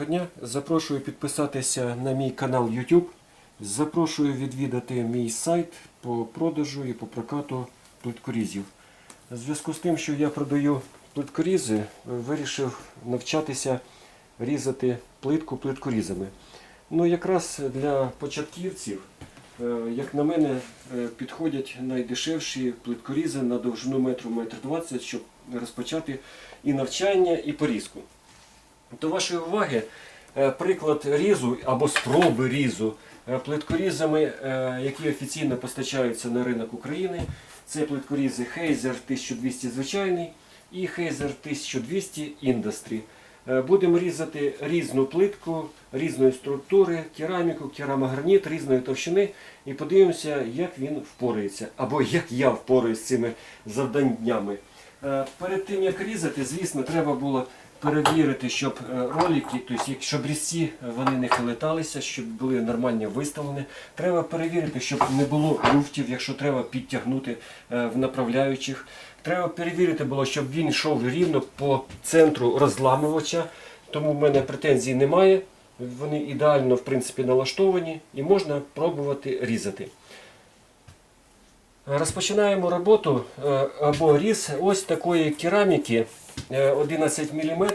Доброго дня. Запрошую підписатися на мій канал YouTube. Запрошую відвідати мій сайт по продажу і по прокату плиткорізів. У зв'язку з тим, що я продаю плиткорізи, вирішив навчатися різати плитку плиткорізами. Ну, якраз для початківців, е, як на мене, е, підходять найдешевші плиткорізи на довжину метру метр двадцять, щоб розпочати і навчання, і порізку. До вашої уваги е, приклад різу або спроби різу е, плиткорізами, е, які офіційно постачаються на ринок України. Це плиткорізи Heizer 1200 звичайний і Heizer 1200 Industry. Будемо різати різну плитку, різної структури, кераміку, керамограніт, різної товщини і подивимося, як він впорається, або як я впораюсь з цими завданнями. Перед тим як різати, звісно, треба було перевірити, щоб е, ролики, щоб різці е, вони не хилиталися, щоб були нормально виставлені. Треба перевірити, щоб не було люфтів, якщо треба підтягнути е, в направляючих. Треба перевірити було, щоб він йшов рівно по центру розламувача, тому в мене претензій немає. Вони ідеально в принципі налаштовані і можна пробувати різати. Розпочинаємо роботу або різ ось такої кераміки 11 мм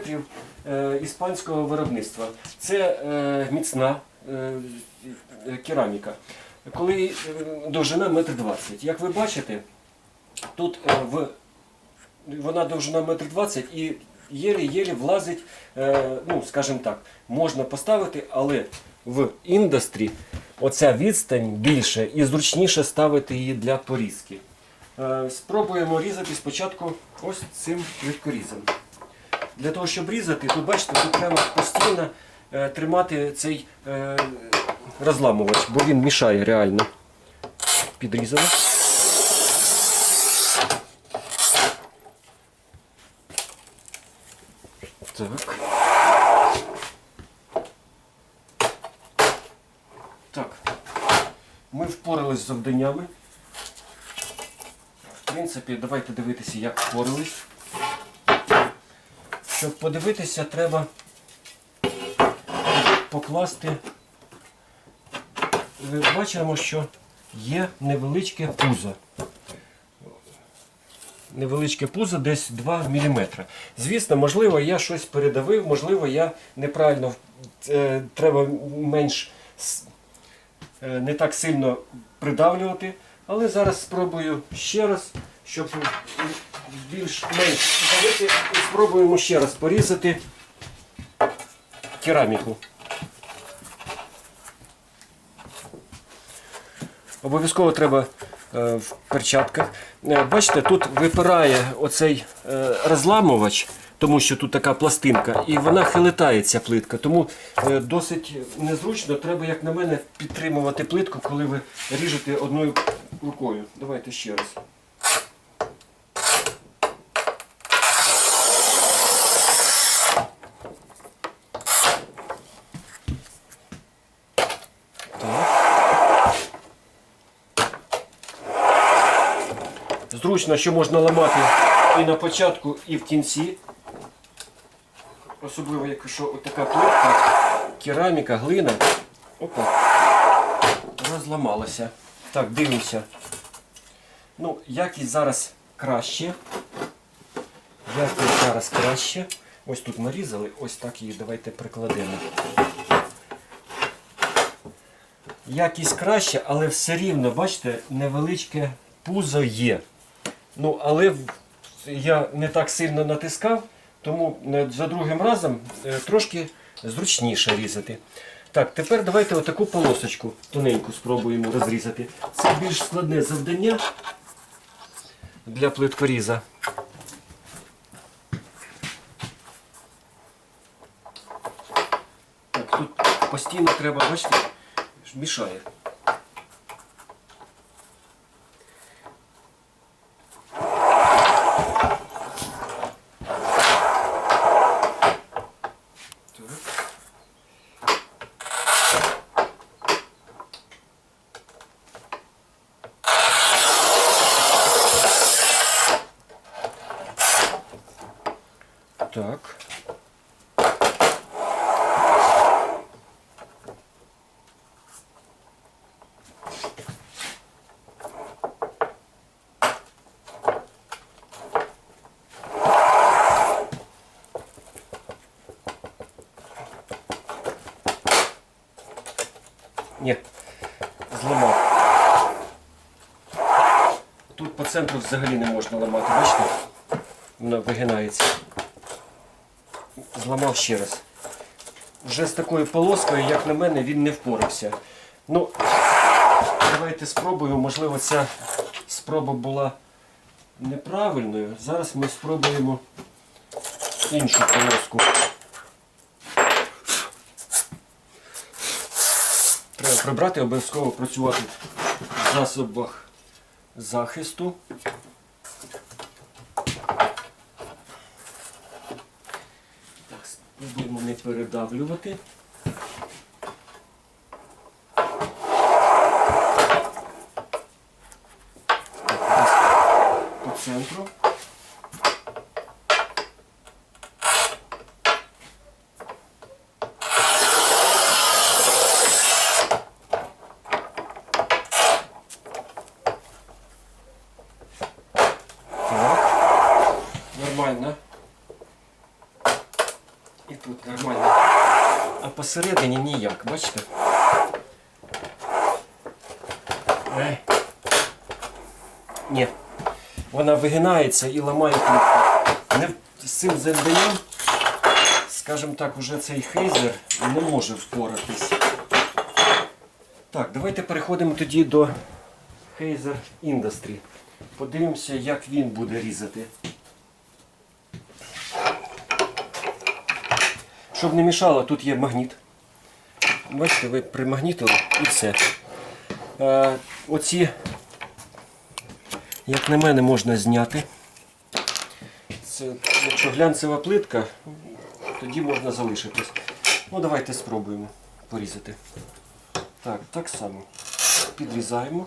е, іспанського виробництва. Це е, міцна е, е, кераміка. Коли е, довжина 1,20 м. Як ви бачите, тут е, в, вона довжина 1,20 м і єлі-єлі влазить, е, ну, скажімо так, можна поставити, але в індустрі оця відстань більше і зручніше ставити її для порізки. Е, Спробуємо різати спочатку ось цим легкорізом. Для того, щоб різати, тут бачите, тут треба постійно е, тримати цей е, розламувач, бо він мішає реально. Підрізано. Так. Так. Ми впорались з завданнями. Принципі, давайте дивитися, як впорались. Щоб подивитися, треба покласти. Ви бачимо, що є невеличке пузо. Невеличке пузо десь 2 мм. Звісно, можливо, я щось передавив, можливо, я неправильно е, треба менш е, не так сильно придавлювати. Але зараз спробую ще раз, щоб більш-менш і спробуємо ще раз порізати кераміку. Обов'язково треба е, в перчатках. Е, Бачите, тут випирає оцей е, розламувач, тому що тут така пластинка, і вона хилитається плитка. Тому досить незручно, треба, як на мене, підтримувати плитку, коли ви ріжете одною рукою. Давайте ще раз. Зручно, що можна ламати і на початку, і в кінці. Особливо, якщо така плитка, кераміка, глина. Опа. Розламалася. Так, дивимося. Ну, якість зараз краще. Якість зараз краще. Ось тут нарізали, ось так її давайте прикладемо. Якість краще, але все рівно, бачите, невеличке пузо є. Ну, але я не так сильно натискав, тому е, за другим разом е, трошки зручніше різати. Так, тепер давайте отаку полосочку тоненьку спробуємо розрізати. Це більш складне завдання для плиткоріза. Так, тут постійно треба, бачите, мішає. Так. Так. Ні, зламав. Тут по центру взагалі не можна ламати, бачите? Воно вигинається. Зламав ще раз. Вже з такою полоскою, як на мене, він не впорався. Ну, давайте спробуємо. Можливо, ця спроба була неправильною. Зараз ми спробуємо іншу полоску. Треба прибрати, обов'язково працювати в засобах захисту. Так, спробуємо не передавлювати. Так, по центру. Так. Нормально. І тут нормально. А посередині ніяк, бачите? Ні. Вона вигинається і ламає плитку. Не з цим завданням, скажімо так, уже цей хейзер не може впоратись. Так, давайте переходимо тоді до Hazer Industry. Подивимося, як він буде різати. Щоб не мішало, тут є магніт. Бачите, ви примагнітили і все. Е, оці, як на мене, можна зняти. Це, якщо глянцева плитка, тоді можна залишитись. Ну, давайте спробуємо порізати. Так, так само. Підрізаємо.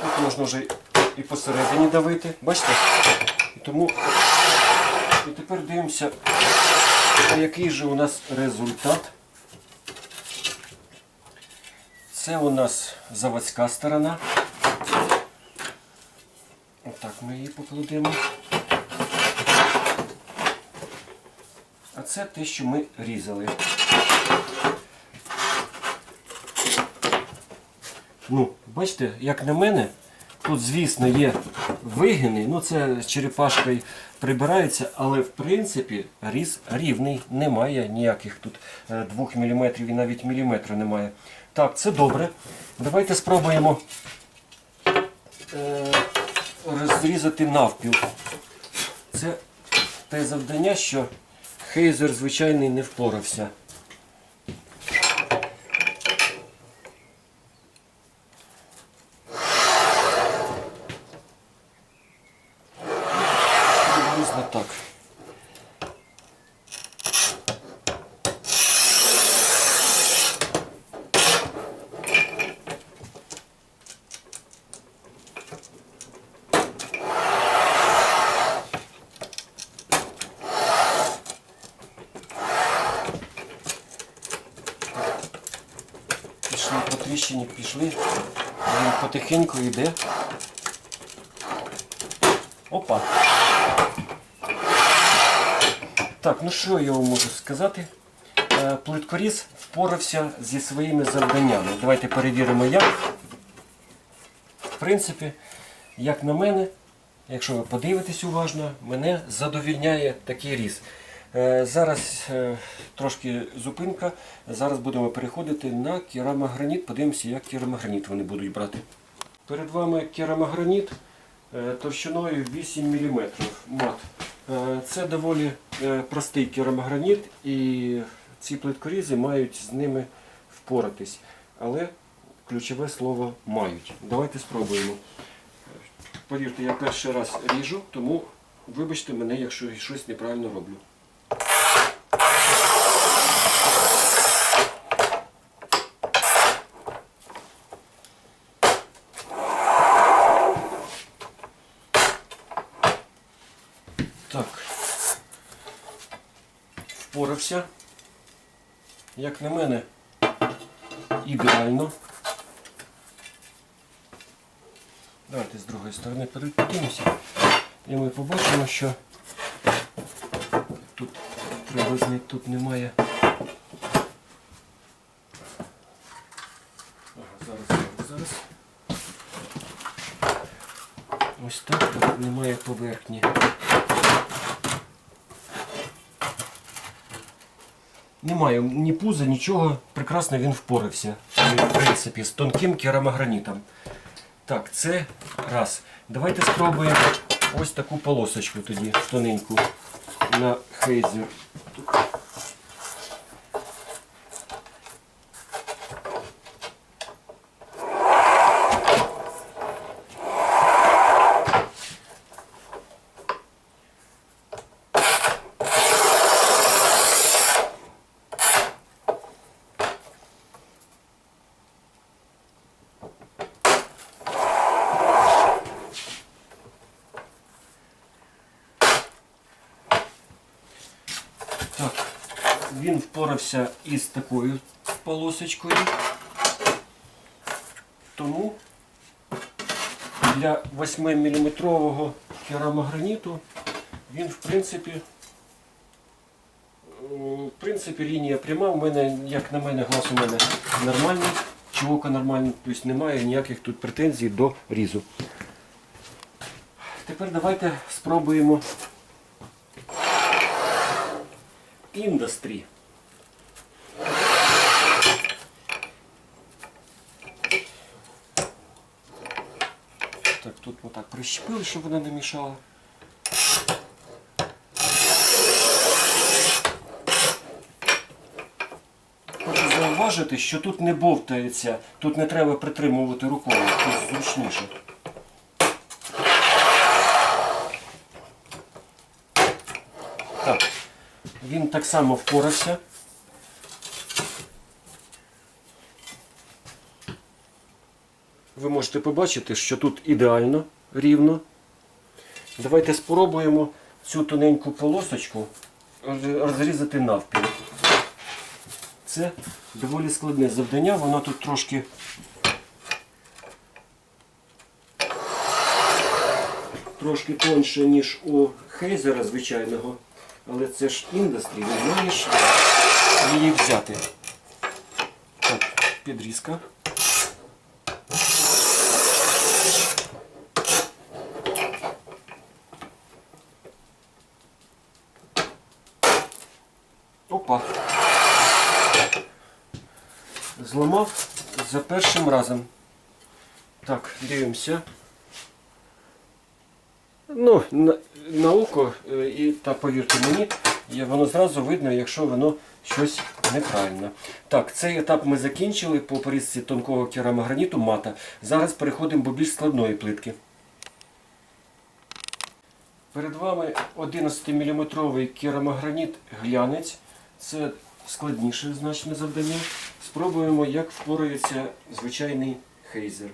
Тут можна вже і посередині давити, бачите? І тому і тепер дивимося, який же у нас результат. Це у нас заводська сторона. Отак ми її покладемо. А це те, що ми різали. Ну, бачите, як на мене, тут, звісно, є вигини, ну це з черепашкою прибирається, але в принципі різ рівний, немає ніяких тут 2 мм і навіть міліметра немає. Так, це добре. Давайте спробуємо е, розрізати навпіл. Це те завдання, що хейзер звичайний не впорався. Приблизно так. Тріщині, пішли. Він потихеньку йде. Опа. Так, ну що я вам можу сказати? Е, Плиткоріз впорався зі своїми завданнями. Давайте перевіримо як. В принципі, як на мене, якщо ви подивитесь уважно, мене задовільняє такий різ. Е, Зараз е, трошки зупинка. Зараз будемо переходити на керамограніт. Подивимося, як керамограніт вони будуть брати. Перед вами керамограніт е, товщиною 8 мм мат. Е, Це доволі е, простий керамограніт і ці плиткорізи мають з ними впоратись. Але ключове слово мають. Давайте спробуємо. Повірте, я перший раз ріжу, тому вибачте мене, якщо щось неправильно роблю. Так. Впорався. Як на мене, ідеально. Давайте з другої сторони перекинемося. І ми побачимо, що тут приблизно тут немає. Зараз, зараз, зараз. Ось так тут немає поверхні. Немає ні пуза, нічого. Прекрасно він впорався. В принципі, з тонким керамогранітом. Так, це раз. Давайте спробуємо ось таку полосочку тоді, тоненьку, на хейзер. Він впорався із такою полосочкою. Тому для 8-мм керамограніту він в принципі, в принципі лінія пряма. У мене, як на мене, глаз у мене нормальний, чи око нормальне, тобто немає ніяких тут претензій до різу. Тепер давайте спробуємо індустрі. Так, тут отак прищепили, щоб вона не мішала. Хочу зауважити, що тут не бовтається, тут не треба притримувати рукою, тут зручніше. Так само впорався. Ви можете побачити, що тут ідеально рівно. Давайте спробуємо цю тоненьку полосочку розрізати навпіл. Це доволі складне завдання, воно тут трошки трошки тонше, ніж у хейзера звичайного. Але це ж індустрі, не знаєш її взяти. Так, підрізка. Опа. Зламав за першим разом. Так, дивимося. Ну, на, око, е, і, та повірте мені, воно зразу видно, якщо воно щось неправильно. Так, цей етап ми закінчили по порізці тонкого керамограніту мата. Зараз переходимо до більш складної плитки. Перед вами 11-мм керамограніт глянець. Це складніше значне завдання. Спробуємо, як впорається звичайний хейзер.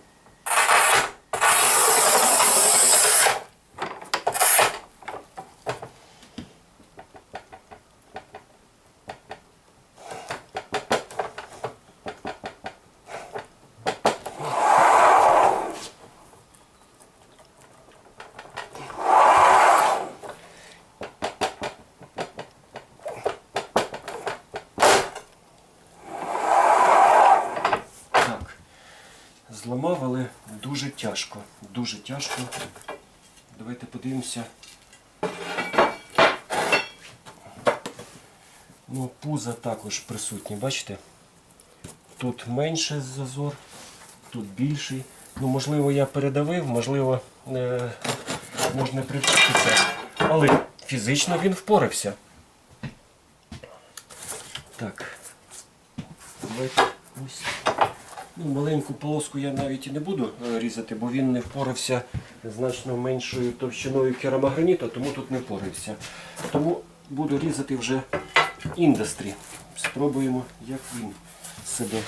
Так, зламав, але дуже тяжко. Дуже тяжко. Давайте подивимося. Ну, пузо також присутнє, бачите? Тут менше зазор, тут більший. Ну, можливо, я передавив, можливо, е, можна причепитися. Але фізично він впорався. Так. Давайте ось. Ну, маленьку полоску я навіть і не буду е, різати, бо він не впорався значно меншою товщиною керамограніту, тому тут не впорався. Тому буду різати вже індастрі. Спробуємо, як він себе.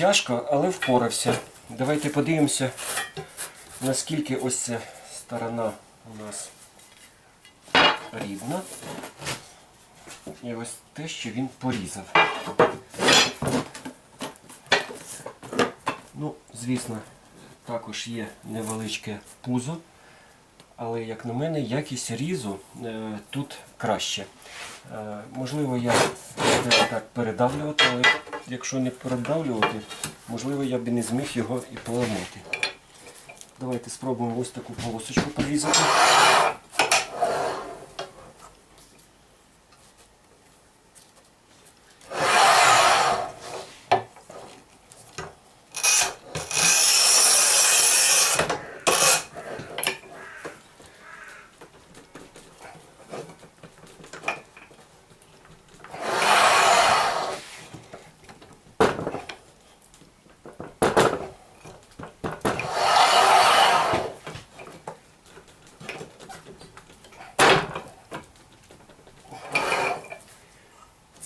Тяжко, але впорався. Давайте подивимося, наскільки ось ця сторона у нас рівна. І ось те, що він порізав. Ну, звісно, також є невеличке пузо, але, як на мене, якість різу е, тут краще. Е, можливо, я так передавлювати, але якщо не передавлювати, можливо, я б не зміг його і поламати. Давайте спробуємо ось таку полосочку порізати.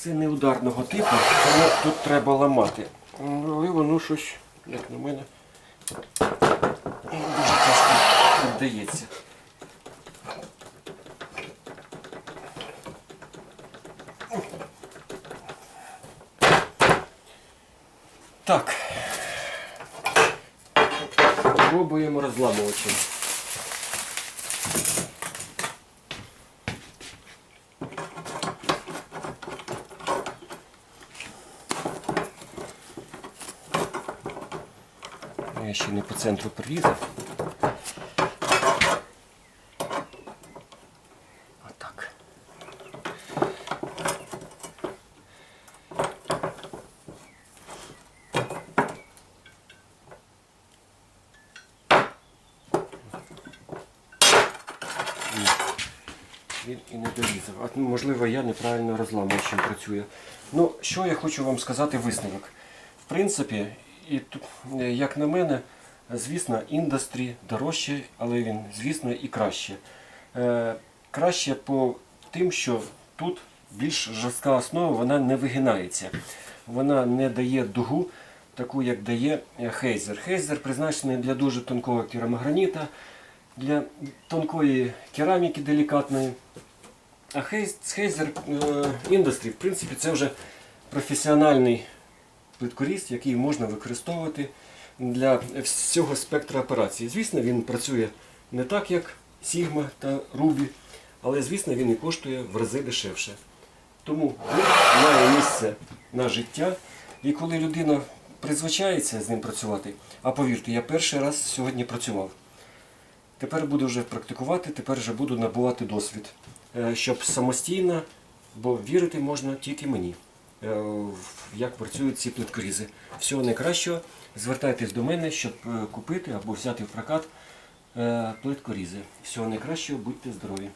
Це не ударного типу, тому тут треба ламати. Ну, Але воно щось, як на мене, дуже тяжко піддається. Так. Пробуємо розламувачем. Я ще не по центру прирізав. Отак. Він і не дорізав. А можливо, я неправильно розламуючим працюю. Ну, що я хочу вам сказати висновок. В принципі, і е, як на мене, звісно, індустрі дорожче, але він, звісно, і краще. Е, краще по тим, що тут більш жорстка основа, вона не вигинається. Вона не дає дугу, таку, як дає е, хейзер. Хейзер призначений для дуже тонкого керамограніта, для тонкої кераміки делікатної. А хейзер індустрі, в принципі, це вже професіональний плиткоріз, який можна використовувати для всього спектра операцій. Звісно, він працює не так, як Sigma та Ruby, але звісно він і коштує в рази дешевше. Тому має місце на життя. І коли людина призвичається з ним працювати, а повірте, я перший раз сьогодні працював. Тепер буду вже практикувати, тепер вже буду набувати досвід, Е, щоб самостійно, бо вірити можна тільки мені, як працюють ці плиткорізи. Всього найкращого. Звертайтесь до мене, щоб е, купити або взяти в прокат е, плиткорізи. Всього найкращого, будьте здорові!